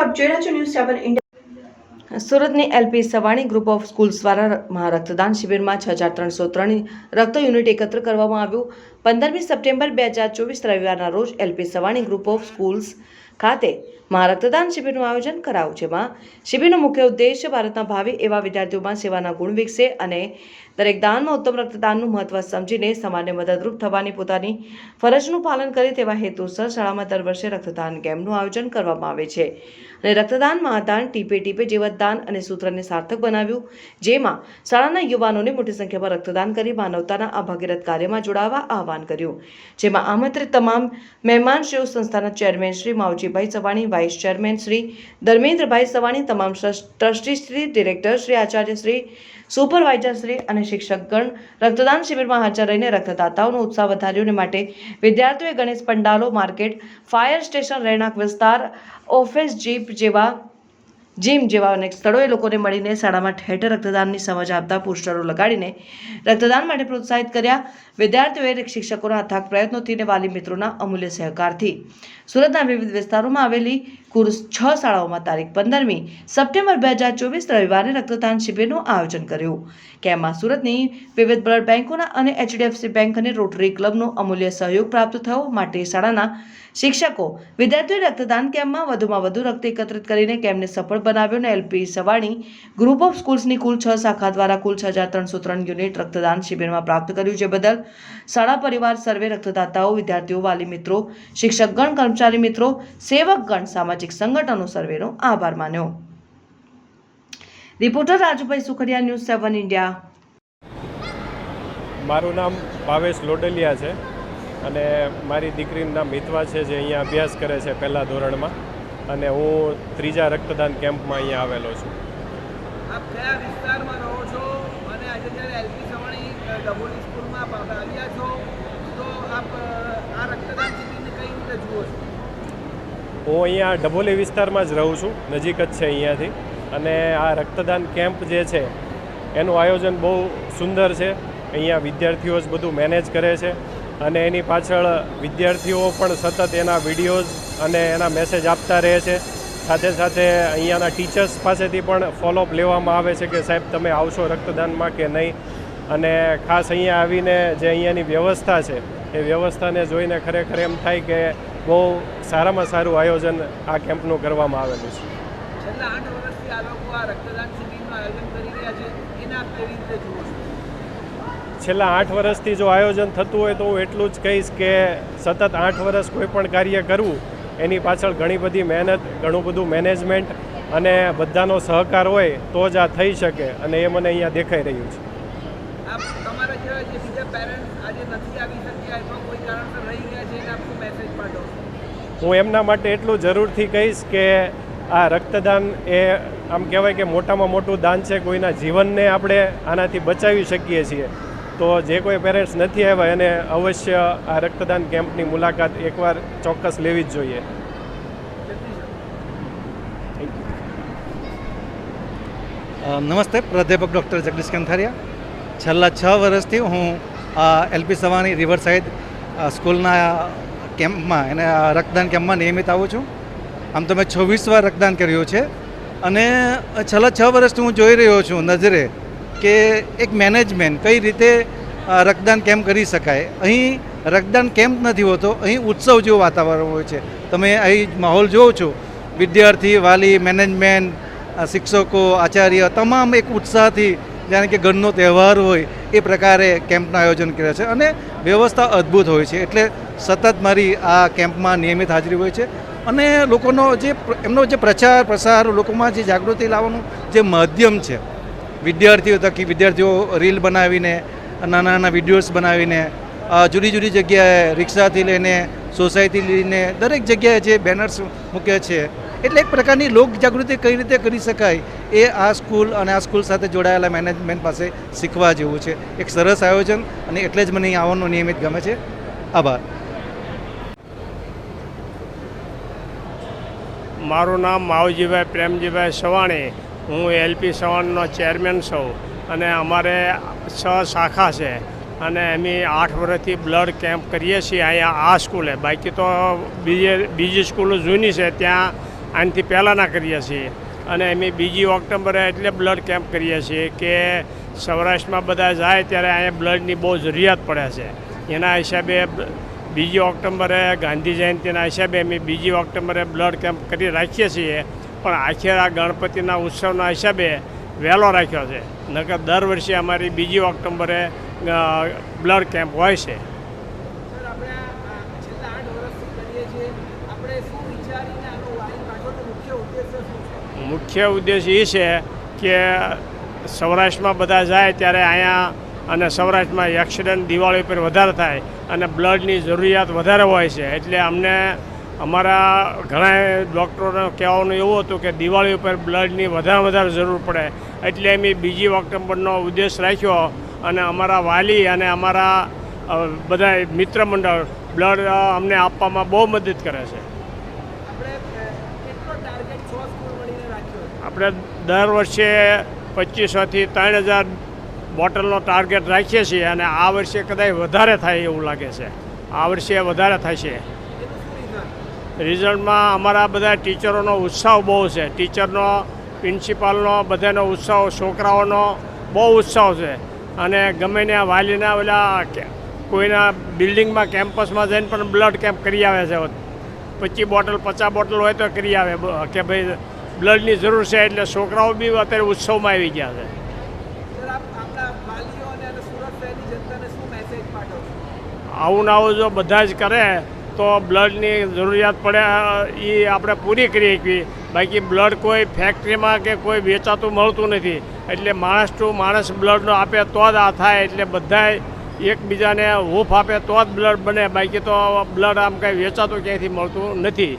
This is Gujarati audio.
આપ જોઈ રહ્યા છો ન્યૂઝ સેવન ઇન્ડિયા સુરતની LP Savani group of schools દ્વારા રક્તદાન શિબિરમાં છ હજાર ત્રણસો ત્રણ રક્ત યુનિટ એકત્ર કરવામાં આવ્યું. પંદરમી સપ્ટેમ્બર બે હજાર ચોવીસ રવિવારના રોજ LP Savani group of schools ખાતે મહા રક્તદાન શિબિરનું આયોજન કરાયું જેમાં શિબિરનો મુખ્ય ઉદ્દેશ ભારતના ભાવિ એવા વિદ્યાર્થીઓમાં સેવાના ગુણ વિકસે અને દરેક દાનમાં ઉત્તમ રક્તદાનનું મહત્વ સમજીને સમાજને મદદરૂપ થવાની પોતાની ફરજનું પાલન કરે તેવા હેતુસર શાળામાં દર વર્ષે રક્તદાન કેમ્પનું આયોજન કરવામાં આવે છે. અને રક્તદાન મહાદાન ટીપે ટીપે જીવતદાન અને સૂત્રને સાર્થક બનાવ્યું, જેમાં શાળાના યુવાનોને મોટી સંખ્યામાં રક્તદાન કરી માનવતાના આ ભગીરથ કાર્યમાં જોડાવા આહવાન કર્યું, જેમાં આમંત્રિત તમામ મહેમાનશ્રીઓ સંસ્થાના chairman Shri Mavjibhai Savani vice chairman Shri Dharmendrabhai Savani તમામ trustee Shri director Shri Acharya Shri supervisor Shri અને શિક્ષકગણ, રક્તદાન શિબિરમાં હાજર રહીને રક્તદાતાઓનો ઉત્સાહ વધાર્યો માટે વિદ્યાર્થીઓએ ગણેશ પંડાલો માર્કેટ, ફાયર સ્ટેશન, રહેણાંક વિસ્તાર, ઓફિસ, જીપ જેવા, જીમ જેવા અનેક સ્થળોએ લોકોને મળીને શાળામાં ઠેર રક્તદાનની સમજ આપતા પોસ્ટરો લગાડીને રક્તદાન માટે પ્રોત્સાહિત કર્યા. વિદ્યાર્થીઓએ શિક્ષકોના અથાગ પ્રયત્નોથી અને વાલી મિત્રોના અમૂલ્ય સહકારથી સુરતના વિવિધ વિસ્તારોમાં આવેલી કુલ છ શાળાઓમાં તારીખ પંદરમી સપ્ટેમ્બર બે હજાર ચોવીસ રવિવારે રક્તદાન શિબિરનું આયોજન કર્યું. કેમ્પમાં સુરતની વિવિધ બ્લડ બેંકોના અને એચડીએફસી બેંક અને રોટરી ક્લબનો અમૂલ્ય સહયોગ પ્રાપ્ત થયો. માટે શાળાના શિક્ષકો વિદ્યાર્થીઓએ રક્તદાન કેમ્પમાં વધુમાં વધુ રક્ત એકત્રિત કરીને કેમ્પને સફળ બનાવ્યો અને એલપી સવાણી ગ્રુપ ઓફ સ્કૂલ્સની કુલ છ શાખા દ્વારા કુલ છ હજાર ત્રણસો ત્રણ યુનિટ રક્તદાન શિબિરમાં પ્રાપ્ત કર્યું. છે બદલ શાળા પરિવાર, સર્વે રક્તદાતાઓ, વિદ્યાર્થીઓ, વાલી મિત્રો, શિક્ષકગણ, કર્મચારી મિત્રો, સેવકગણ સામાજિક સંગઠનો સર્વેનો આભાર માન્યો. Reporter Rajubhai Sukhadiya news seven India. મારું નામ ભાવેશ લોડલિયા છે અને મારી દીકરીનું નામ મિતવા છે જે અહીંયા અભ્યાસ કરે છે પહેલા ધોરણમાં અને હું ત્રીજા રક્તદાન કેમ્પમાં અહીંયા આવેલો છું. આપ કયા વિસ્તારમાં રહો છો? અને આજે જ્યારે એલપી સવાણી ડભોલી સ્કૂલમાં આવ્યા છો તો આપ આ રક્તદાન શિબિરને કઈ રીતે જુઓ છો? હું અહીંયા ડભોલી વિસ્તારમાં જ રહું છું, નજીક જ છે અહીંયાથી. અને આ રક્તદાન કેમ્પ જે છે, એનું આયોજન બહુ સુંદર છે. અહીંયા વિદ્યાર્થીઓ જ બધું મેનેજ કરે છે અને એની પાછળ વિદ્યાર્થીઓ પણ સતત એના વિડીયોઝ અને એના મેસેજ આપતા રહે છે. સાથે સાથે અહીંયાના ટીચર્સ પાસેથી પણ ફોલોઅપ લેવામાં આવે છે કે સાહેબ, તમે આવશો રક્તદાનમાં કે નહીં? અને ખાસ અહીંયા આવીને જે અહીંયાની વ્યવસ્થા છે, એ વ્યવસ્થાને જોઈને ખરેખર એમ થાય કે બહુ સારામાં સારું આયોજન આ કેમ્પનું કરવામાં આવેલું છે. છેલ્લા આઠ વર્ષથી આ લોકો આ રક્તદાન શિબિરનું આયોજન કરી રહ્યા છે. એને કેવી રીતે જુઓ છેલ્લા આઠ વર્ષથી જો આયોજન થતું હોય તો હું એટલું જ કહીશ કે સતત આઠ વર્ષ કોઈ પણ કાર્ય કરવું એની પાછળ ઘણી બધી મહેનત ઘણું બધું મેનેજમેન્ટ અને બધાનો સહકાર હોય તો જ આ થઈ શકે અને એ મને અહીંયા દેખાઈ રહ્યું છે. તમારા જેવા જે બીજા પેરેન્ટ્સ આજે નથી આવી શક્યા અથવા કોઈ કારણસર રહી ગયા છે એને આપ શું મેસેજ પાઠવો છો હું એમના માટે એટલું જરૂરથી કહીશ કે આ રક્તદાન એ આમ કહેવાય કે મોટામાં મોટું દાન છે, કોઈના જીવનને આપણે આનાથી બચાવી શકીએ છીએ. તો જે કોઈ પેરેન્ટ્સ નથી આવ્યા, એને અવશ્ય આ રક્તદાન કેમ્પની મુલાકાત એકવાર ચોક્કસ લેવી જ જોઈએ. નમસ્તે, પ્રાધ્યાપક ડૉક્ટર જગદીશ કંથારિયા. છેલ્લા છ વર્ષથી હું એલપી સવાની રિવરસાઇડ સ્કૂલના કેમ્પમાં, એને રક્તદાન કેમ્પમાં નિયમિત આવું છું. આમ તો મેં છવ્વીસ વાર રક્તદાન કર્યું છે. અને છેલ્લા છ વર્ષથી હું જોઈ રહ્યો છું નજરે કે એક મેનેજમેન્ટ કઈ રીતે રક્તદાન કેમ્પ કરી શકાય. અહીં રક્તદાન કેમ્પ નથી હોતો, અહીં ઉત્સવ જેવું વાતાવરણ હોય છે. તમે અહીં માહોલ જોવો છો. વિદ્યાર્થી, વાલી, મેનેજમેન્ટ શિક્ષકો, આચાર્ય, તમામ એક ઉત્સાહથી જાણે કે ઘરનો તહેવાર હોય એ પ્રકારે કેમ્પનું આયોજન કરે છે. અને વ્યવસ્થા અદ્ભુત હોય છે. એટલે સતત મારી આ કેમ્પમાં નિયમિત હાજરી હોય છે. અને લોકોનો જે એમનો જે પ્રચાર, પ્રસાર, લોકોમાં જે જાગૃતિ લાવવાનું જે માધ્યમ છે. વિદ્યાર્થીઓ થકી વિદ્યાર્થીઓ રીલ બનાવીને, નાના નાના વિડીયોઝ બનાવીને જુદી જુદી જગ્યાએ રિક્ષાથી લઈને, સોસાયટી લઈને, દરેક જગ્યાએ જે બેનર્સ મૂકે છે, એટલે એક પ્રકારની લોક જાગૃતિ કઈ રીતે કરી શકાય એ આ સ્કૂલ અને આ સ્કૂલ સાથે જોડાયેલા મેનેજમેન્ટ પાસે શીખવા જેવું છે. એક સરસ આયોજન અને એટલે જ મને અહીં આવવાનું નિયમિત ગમે છે. આભાર. મારું નામ માવજીભાઈ પ્રેમજીભાઈ સવાણી. હું એલપી સવાણીનો ચેરમેન છું અને અમારે છ શાખા છે અને અમે આઠ વર્ષથી બ્લડ કેમ્પ કરીએ છીએ અહીંયા આ સ્કૂલે. બાકી તો બીજે, બીજી સ્કૂલો જૂની છે, ત્યાં આનાથી પહેલાંના કરીએ છીએ. અને અમે બીજી ઓક્ટોબરે એટલે બ્લડ કેમ્પ કરીએ છીએ કે સૌરાષ્ટ્રમાં બધા જાય ત્યારે અહીંયા બ્લડની બહુ જરૂરિયાત પડે છે. એના હિસાબે બીજી ઓક્ટોબરે ગાંધી જયંતિના હિસાબે અમે બીજી ઓક્ટોબરે બ્લડ કેમ્પ કરી રાખીએ છીએ. પણ આખરે આ ગણપતિના ઉત્સવના હિસાબે વહેલો રાખ્યો છે. નકર દર વર્ષે અમારી બીજી ઓક્ટોબરે બ્લડ કેમ્પ હોય છે. મુખ્ય ઉદ્દેશ એ છે કે સૌરાષ્ટ્રમાં બધા જાય ત્યારે અહીંયા અને સૌરાષ્ટ્રમાં એક્સિડન્ટ દિવાળી પર વધારે થાય અને બ્લડની જરૂરિયાત વધારે હોય છે. એટલે અમને અમારા ઘણા ડૉક્ટરોને કહેવાનું એવું હતું કે દિવાળી ઉપર બ્લડની વધારે વધારે જરૂર પડે. એટલે અમે બીજી ઓક્ટોબરનો ઉદ્દેશ રાખ્યો અને અમારા વાલી અને અમારા બધા મિત્ર મંડળ બ્લડ અમને આપવામાં બહુ મદદ કરે છે. આપણે દર વર્ષે પચીસોથી ત્રણ હજાર બોટલનો ટાર્ગેટ રાખીએ છીએ અને આ વર્ષે કદાચ વધારે થાય એવું લાગે છે. આ વર્ષે વધારે થશે રિઝલ્ટમાં અમારા બધા ટીચરોનો ઉત્સાહ બહુ છે. ટીચરનો પ્રિન્સિપાલનો બધાનો ઉત્સાહ, છોકરાઓનો બહુ ઉત્સાહ છે. અને ગમે ત્યાં વાલીના ઓલા કોઈના બિલ્ડિંગમાં કેમ્પસમાં જઈને પણ બ્લડ કેમ્પ કરી આવે છે. પચીસ બોટલ, પચાસ બોટલ હોય તો કરી આવે. કે ભાઈ બ્લડની જરૂર છે એટલે છોકરાઓ બી અત્યારે ઉત્સવમાં આવી ગયા છે સર આપ આપણા વાલીઓને અને સુરત શહેરની જનતાને શું મેસેજ પાઠવશો આવું ને આવું જો બધા જ કરે, તો બ્લડની જરૂરિયાત પડે એ આપણે પૂરી કરી શકીએ. બાકી બ્લડ કોઈ ફેક્ટરીમાં કે કોઈ વેચાતું મળતું નથી. એટલે માણસ ટુ માણસ બ્લડનો આપે તો જ આ થાય, એટલે બધાય એકબીજાને હૂફ આપે તો જ બ્લડ બને. બાકી તો બ્લડ આમ કાંઈ વેચાતું ક્યાંયથી મળતું નથી.